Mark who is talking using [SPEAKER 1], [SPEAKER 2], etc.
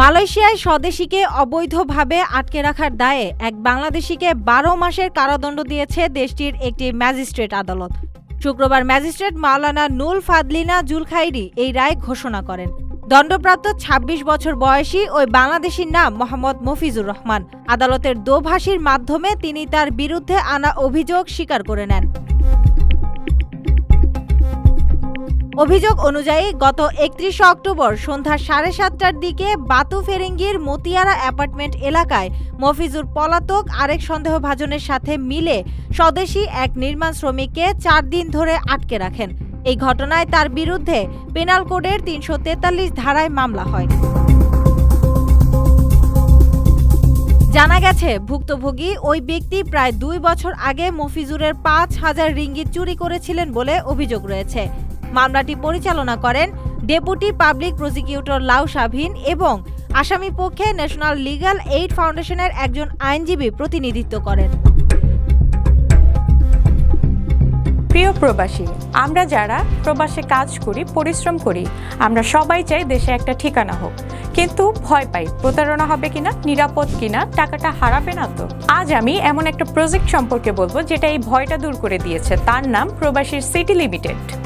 [SPEAKER 1] মালয়েশিয়ায় স্বদেশীকে অবৈধভাবে আটকে রাখার দায়ে এক বাংলাদেশিকে বারো মাসের কারাদণ্ড দিয়েছে দেশটির একটি ম্যাজিস্ট্রেট আদালত। শুক্রবার ম্যাজিস্ট্রেট মাওলানা নুল ফাদলিনা জুলখাইরি এই রায় ঘোষণা করেন। দণ্ডপ্রাপ্ত ২৬ বছর বয়সী ওই বাংলাদেশির নাম মোহাম্মদ মফিজুর রহমান। আদালতের দোভাষীর মাধ্যমে তিনি তার বিরুদ্ধে আনা অভিযোগ স্বীকার করে নেন। অভিযোগ অনুযায়ী, গত একত্রিশে অক্টোবর সন্ধ্যা সাড়ে সাতটার দিকে বাতু ফেরেঙ্গির মতিয়ারা অ্যাপার্টমেন্ট এলাকায় মফিজুর পলাতক আরেক সন্দেহভাজনের সাথে মিলে স্বদেশী এক নির্মাণ শ্রমিককে চার দিন ধরে আটকে রাখেন। এই ঘটনায় তার বিরুদ্ধে পেনাল কোডের তিনশো তেতাল্লিশ ধারায় মামলা হয়। জানা গেছে, ভুক্তভোগী ওই ব্যক্তি প্রায় দুই বছর আগে মফিজুরের পাঁচ হাজার রিঙ্গিত চুরি করেছিলেন বলে অভিযোগ রয়েছে। মামলাটি পরিচালনা করেন ডেপুটি পাবলিক প্রসিকিউটর লাউ শাভিন এবং আসামি পক্ষে ন্যাশনাল লিগ্যাল এইড ফাউন্ডেশনের একজন আইনজীবী প্রতিনিধিত্ব করেন।
[SPEAKER 2] প্রিয় প্রবাসী, আমরা যারা প্রবাসে কাজ করি, পরিশ্রম করি, আমরা সবাই চাই দেশে একটা ঠিকানা হোক। কিন্তু ভয় পাই, প্রতারণা হবে কিনা, নিরাপদ কিনা, টাকাটা হারাবে না তো? আজ আমি এমন একটা প্রজেক্ট সম্পর্কে বলব, যেটা এই ভয়টা দূর করে দিয়েছে। তার নাম প্রবাসীর সিটি লিমিটেড।